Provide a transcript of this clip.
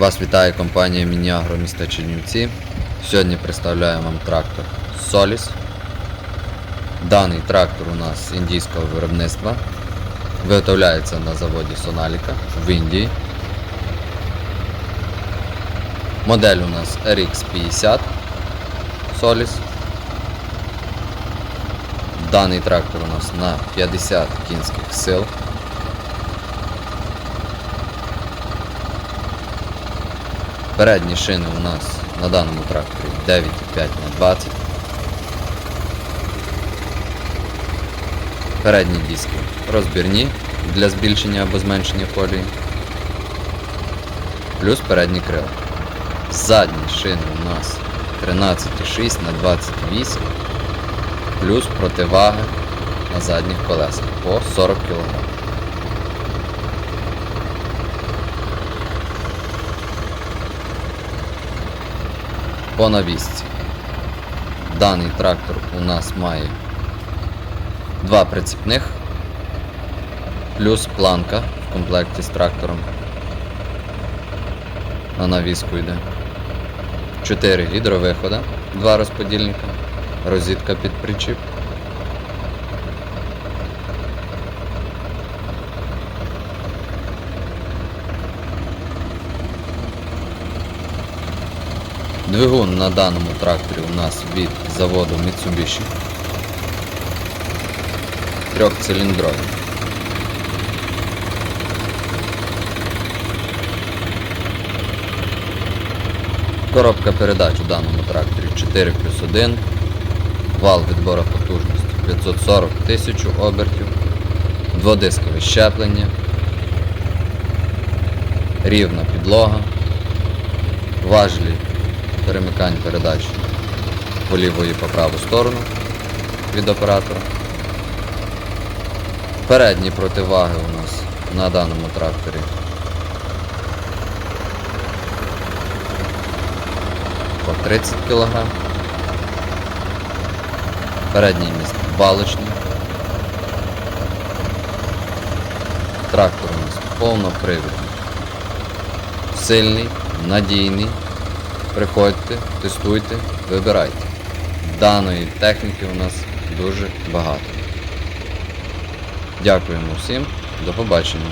Вас вітає компанія Мініагро міста Чернівці. Сьогодні представляю вам трактор Solis. Даний трактор у нас індійського виробництва. Виготовляється на заводі Sonalicca в Індії. Модель у нас RX50 Solis. Даний трактор у нас на 50 кінських сил. Передні шини у нас на даному тракторі 9,5 на 20. Передні диски розбірні для збільшення або зменшення колії. Плюс передні крила. Задні шини у нас 13,6 на 28 плюс противаги на задніх колесах по 40 кг. По навісці. Даний трактор у нас має два прицепних, плюс планка в комплекті з трактором. На навіску йде. 4 гідровихода, два розподільника, розітка під причіп. Двигун на даному тракторі у нас від заводу Mitsubishi. Трьохциліндровий. Коробка передач у даному тракторі 4 плюс 1. Вал відбору потужності 540 тисяч обертів. Дводискове щеплення. Рівна підлога. Важлі перемикань передач по ліву і по праву сторону від оператора. Передні противаги у нас на даному тракторі. По 30 кг. Передній міст балочний. Трактор у нас повнопривідний. Сильний, надійний. Приходьте, тестуйте, вибирайте. Даної техніки у нас дуже багато. Дякуємо всім, до побачення.